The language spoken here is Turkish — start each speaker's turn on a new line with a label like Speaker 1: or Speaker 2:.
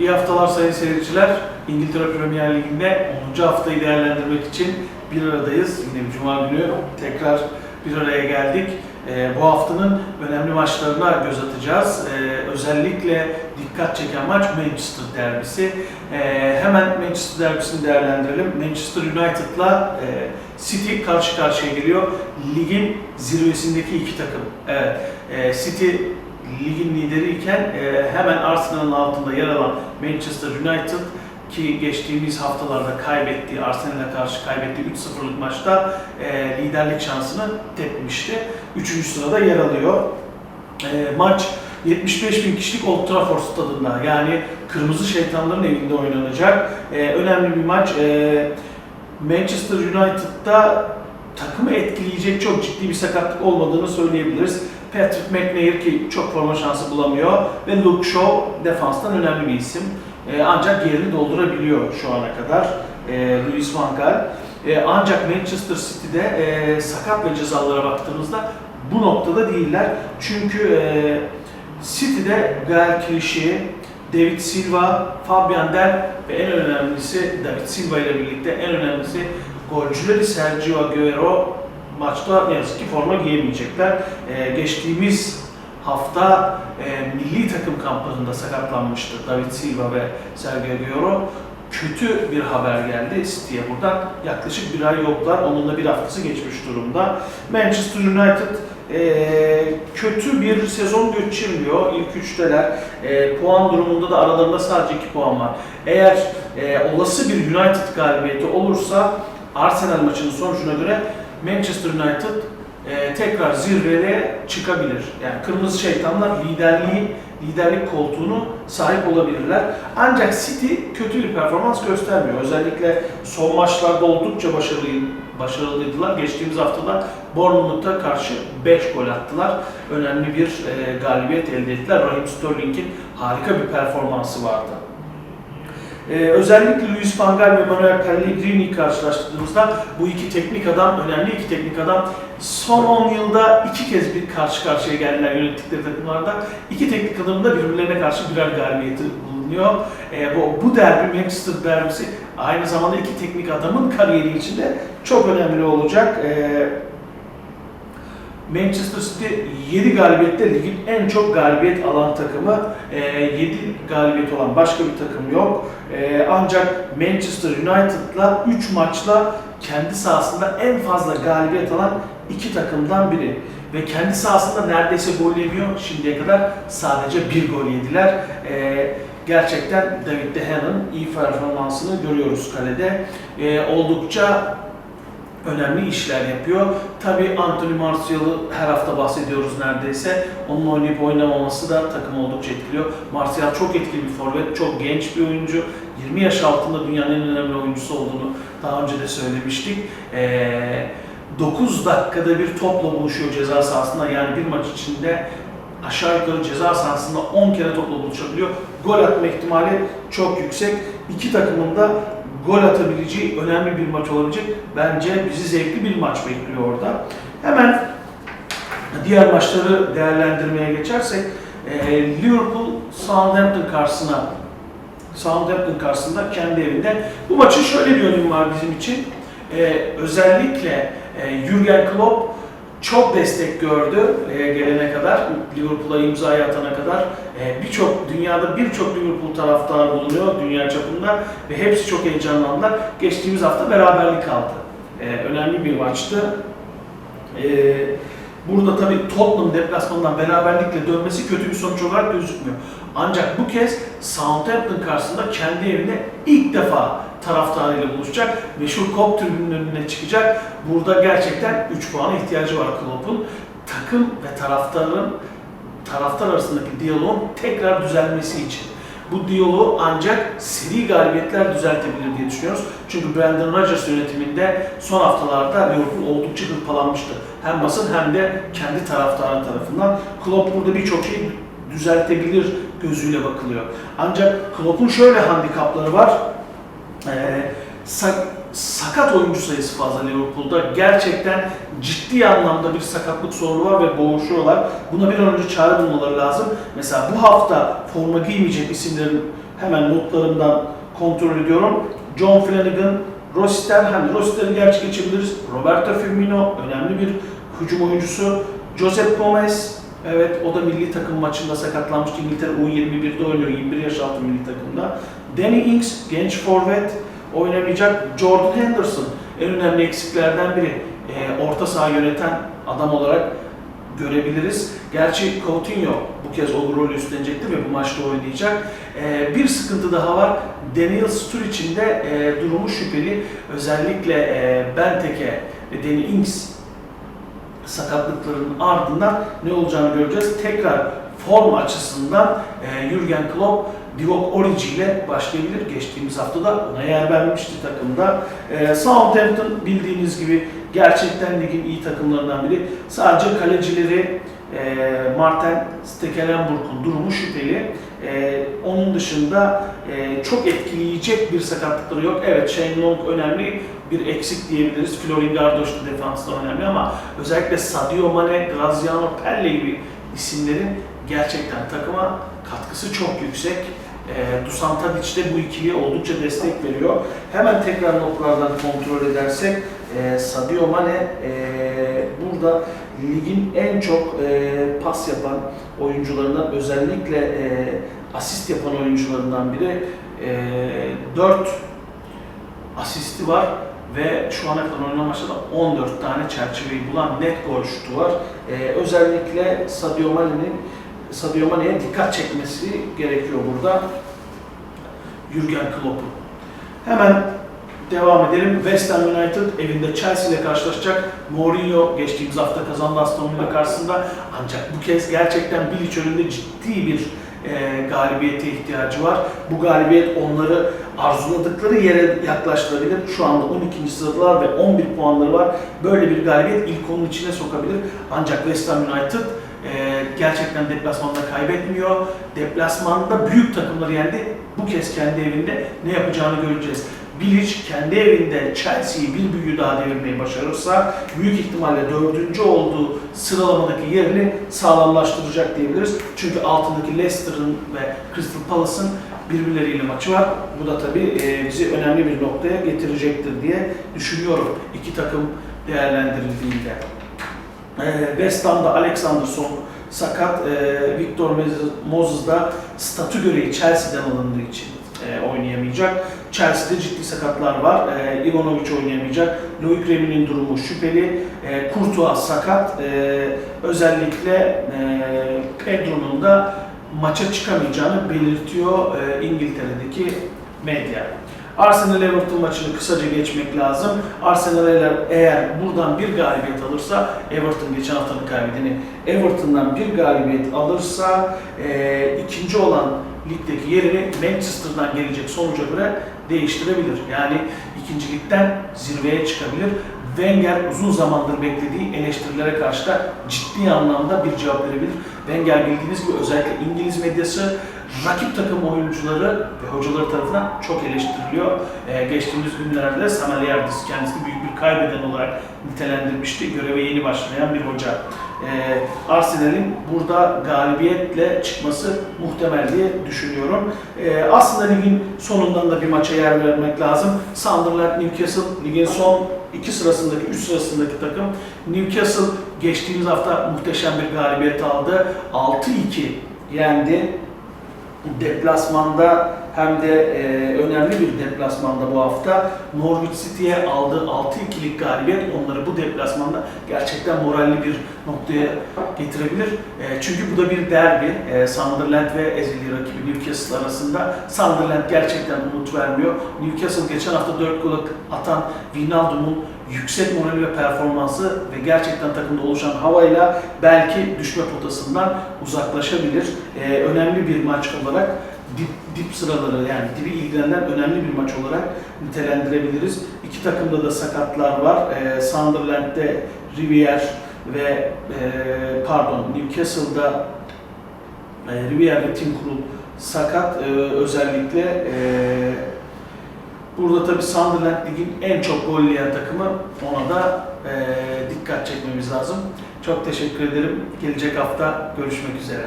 Speaker 1: İyi haftalar sayın seyirciler. İngiltere Premier Ligi'nde 10. haftayı değerlendirmek için bir aradayız. Yine bir cuma günü tekrar bir araya geldik. Ee, bu haftanın önemli maçlarına göz atacağız. Ee, özellikle dikkat çeken maç Manchester derbisi. Ee, hemen Manchester derbisini değerlendirelim. Manchester United'la e, City karşı karşıya geliyor. Ligin zirvesindeki iki takım. Evet, e, City ligin lideriyken e, hemen Arsenal'ın altında yer alan Manchester United ki geçtiğimiz haftalarda kaybettiği, Arsenal'e karşı kaybettiği 3-0'lık maçta e, liderlik şansını tepmişti. Üçüncü sırada yer alıyor. E, maç 75 bin kişilik Old Trafford stadında yani Kırmızı Şeytanların evinde oynanacak. E, önemli bir maç. E, Manchester United'da takımı etkileyecek çok ciddi bir sakatlık olmadığını söyleyebiliriz. Patrick McNair ki çok forma şansı bulamıyor ve Luke Shaw defanstan önemli bir isim. Ee, ancak yerini doldurabiliyor şu ana kadar ee, Luis Van Gaal. Ee, ancak Manchester City'de e, sakat ve cezalara baktığımızda bu noktada değiller. Çünkü e, City'de Gael Clichy, David Silva, Fabian Del ve en önemlisi David Silva ile birlikte en önemlisi golcüleri Sergio Aguero maçta ne yazık ki forma giyemeyecekler. Ee, geçtiğimiz hafta e, milli takım kamplarında sakatlanmıştı David Silva ve Sergio Aguero. Kötü bir haber geldi City'ye buradan. Yaklaşık bir ay yoklar. Onun da bir haftası geçmiş durumda. Manchester United e, kötü bir sezon geçirmiyor. İlk üçteler. E, puan durumunda da aralarında sadece 2 puan var. Eğer e, olası bir United galibiyeti olursa Arsenal maçının sonucuna göre Manchester United e, tekrar zirveye çıkabilir. Yani Kırmızı Şeytanlar liderliği, liderlik koltuğunu sahip olabilirler. Ancak City kötü bir performans göstermiyor. Özellikle son maçlarda oldukça başarılı, başarılıydılar. Geçtiğimiz haftada Bournemouth'a karşı 5 gol attılar. Önemli bir e, galibiyet elde ettiler. Raheem Sterling'in harika bir performansı vardı. Ee, özellikle Luis Van Gaal ve Manuel Pellegrini'yi karşılaştırdığımızda bu iki teknik adam, önemli iki teknik adam son 10 yılda iki kez bir karşı karşıya geldiler yönettikleri takımlarda. İki teknik adamın da birbirlerine karşı birer galibiyeti bulunuyor. Ee, bu, bu derbi, Manchester derbisi aynı zamanda iki teknik adamın kariyeri içinde çok önemli olacak. Ee, Manchester City 7 galibiyette ligin en çok galibiyet alan takımı. E, 7 galibiyet olan başka bir takım yok. E, ancak Manchester United'la 3 maçla kendi sahasında en fazla galibiyet alan iki takımdan biri. Ve kendi sahasında neredeyse gol yemiyor. Şimdiye kadar sadece bir gol yediler. E, gerçekten David De Gea'nın iyi performansını görüyoruz kalede. E, oldukça önemli işler yapıyor. Tabii Anthony Martial'ı her hafta bahsediyoruz neredeyse. Onun oynayıp oynamaması da takımı oldukça etkiliyor. Martial çok etkili bir forvet, çok genç bir oyuncu. 20 yaş altında dünyanın en önemli oyuncusu olduğunu daha önce de söylemiştik. Ee, 9 dakikada bir topla buluşuyor ceza sahasında. Yani bir maç içinde aşağı yukarı ceza sahasında 10 kere topla buluşabiliyor. Gol atma ihtimali çok yüksek. İki takımın da gol atabileceği önemli bir maç olabilecek. Bence bizi zevkli bir maç bekliyor orada. Hemen diğer maçları değerlendirmeye geçersek e, Liverpool Southampton karşısına Southampton karşısında kendi evinde. Bu maçın şöyle bir önemi var bizim için. E, özellikle e, Jurgen Klopp çok destek gördü e, gelene kadar, Liverpool'a imzayı atana kadar. E, birçok, dünyada birçok Liverpool taraftarı bulunuyor dünya çapında ve hepsi çok heyecanlandılar. Geçtiğimiz hafta beraberlik aldı. E, önemli bir maçtı. Burada tabii Tottenham deplasmanından beraberlikle dönmesi kötü bir sonuç olarak gözükmüyor. Ancak bu kez Southampton karşısında kendi evinde ilk defa taraftarıyla buluşacak. Meşhur Kop tribünün önüne çıkacak. Burada gerçekten 3 puana ihtiyacı var Klopp'un. Takım ve taraftarın taraftar arasındaki diyaloğun tekrar düzelmesi için. Bu diyaloğu ancak seri galibiyetler düzeltebilir diye düşünüyoruz. Çünkü Brandon Rodgers yönetiminde son haftalarda Liverpool oldukça hırpalanmıştı. Hem basın hem de kendi taraftarı tarafından. Klopp burada birçok şeyi düzeltebilir gözüyle bakılıyor. Ancak Klopp'un şöyle handikapları var. Ee, sak- sakat oyuncu sayısı fazla Liverpool'da. Gerçekten ciddi anlamda bir sakatlık sorunu var ve boğuşuyorlar. Buna bir an önce çare bulmaları lazım. Mesela bu hafta forma giymeyecek isimlerin hemen notlarımdan kontrol ediyorum. John Flanagan, Roster, hani Roster'i gerçi geçebiliriz. Roberto Firmino, önemli bir hücum oyuncusu. Josep Gomez, evet o da milli takım maçında sakatlanmıştı. İngiltere U21'de oynuyor, 21 yaş altı milli takımda. Danny Ings, genç forvet oynamayacak. Jordan Henderson, en önemli eksiklerden biri. Ee, orta saha yöneten adam olarak görebiliriz. Gerçi Coutinho bu kez o rolü üstlenecekti ve bu maçta oynayacak. Ee, bir sıkıntı daha var. Daniel Sturridge'in de e, durumu şüpheli. Özellikle e, Benteke ve Danny Ings sakatlıklarının ardından ne olacağını göreceğiz. Tekrar form açısından e, Jurgen Klopp Divock Origi ile başlayabilir. Geçtiğimiz hafta da ona yer vermişti takımda. E, Southampton bildiğiniz gibi gerçekten ligin iyi takımlarından biri. Sadece kalecileri e, Martin Stekelenburg'un durumu şüpheli. E, onun dışında e, çok etkileyecek bir sakatlıkları yok. Evet Shane Long önemli bir eksik diyebiliriz. Florin Gardoş da defansta önemli ama özellikle Sadio Mane, Graziano Pelle gibi isimlerin gerçekten takıma katkısı çok yüksek. E, Dusan Tadic de bu ikiliye oldukça destek veriyor. Hemen tekrar notlardan kontrol edersek e, Sadio Mane e, burada ligin en çok e, pas yapan oyuncularından özellikle e, asist yapan oyuncularından biri. E, 4 asisti var ve şu ana kadar oynanan maçta da 14 tane çerçeveyi bulan net gol şutu var. E, özellikle Sadio Mane'nin Sadio Mane'ye dikkat çekmesi gerekiyor burada. Jurgen Klopp'un. Hemen devam edelim. West Ham United evinde Chelsea ile karşılaşacak. Mourinho geçtiğimiz hafta kazandı Aston Villa karşısında. Ancak bu kez gerçekten Bilic önünde ciddi bir e, galibiyete ihtiyacı var. Bu galibiyet onları arzuladıkları yere yaklaştırabilir. Şu anda 12. sıradılar ve 11 puanları var. Böyle bir galibiyet ilk onun içine sokabilir. Ancak West Ham United e, gerçekten deplasmanda kaybetmiyor. Deplasmanda büyük takımları yendi. Bu kez kendi evinde ne yapacağını göreceğiz. Bilic kendi evinde Chelsea'yi bir büyüğü daha devirmeyi başarırsa büyük ihtimalle dördüncü olduğu sıralamadaki yerini sağlamlaştıracak diyebiliriz. Çünkü altındaki Leicester'ın ve Crystal Palace'ın birbirleriyle maçı var. Bu da tabii e, bizi önemli bir noktaya getirecektir diye düşünüyorum iki takım değerlendirildiğinde. E, West Ham'da Alexanderson sakat, e, Victor Moses da statü gereği Chelsea'den alındığı için oynayamayacak. Chelsea'de ciddi sakatlar var. E, Ivanovic oynayamayacak. Loic Remy'nin durumu şüpheli. E, Courtois sakat. E, özellikle e, Pedro'nun da maça çıkamayacağını belirtiyor e, İngiltere'deki medya. Arsenal Everton maçını kısaca geçmek lazım. Arsenal eğer buradan bir galibiyet alırsa, Everton geçen haftanın kaybedeni Everton'dan bir galibiyet alırsa e, ikinci olan ligdeki yerini Manchester'dan gelecek sonuca göre değiştirebilir. Yani ikincilikten zirveye çıkabilir. Wenger uzun zamandır beklediği eleştirilere karşı da ciddi anlamda bir cevap verebilir. Wenger bildiğiniz gibi özellikle İngiliz medyası rakip takım oyuncuları ve hocaları tarafından çok eleştiriliyor. Ee, geçtiğimiz günlerde Samuel Yardis kendisini büyük bir kaybeden olarak nitelendirmişti. Göreve yeni başlayan bir hoca. Ee, Arsenal'in burada galibiyetle çıkması muhtemel diye düşünüyorum. Ee, aslında ligin sonundan da bir maça yer vermek lazım. Sunderland, Newcastle ligin son iki sırasındaki, üç sırasındaki takım. Newcastle geçtiğimiz hafta muhteşem bir galibiyet aldı. 6-2 yendi deplasmanda hem de e, önemli bir deplasmanda bu hafta Norwich City'ye aldığı 6-2'lik galibiyet onları bu deplasmanda gerçekten moralli bir noktaya getirebilir. E, çünkü bu da bir derbi. E, Sunderland ve ezeli rakibi Newcastle arasında. Sunderland gerçekten umut vermiyor. Newcastle geçen hafta 4 gol atan Wijnaldum'un yüksek morali ve performansı ve gerçekten takımda oluşan havayla belki düşme potasından uzaklaşabilir. Ee, önemli bir maç olarak dip, dip sıraları yani dibi ilgilenen önemli bir maç olarak nitelendirebiliriz. İki takımda da sakatlar var. Ee, Sunderland'de Rivière ve e, pardon Newcastle'da e, Rivière ve Tim Krul sakat. Ee, özellikle e, Burada tabii Sunderland ligin en çok gol yiyen takımı. Ona da e, dikkat çekmemiz lazım. Çok teşekkür ederim. Gelecek hafta görüşmek üzere.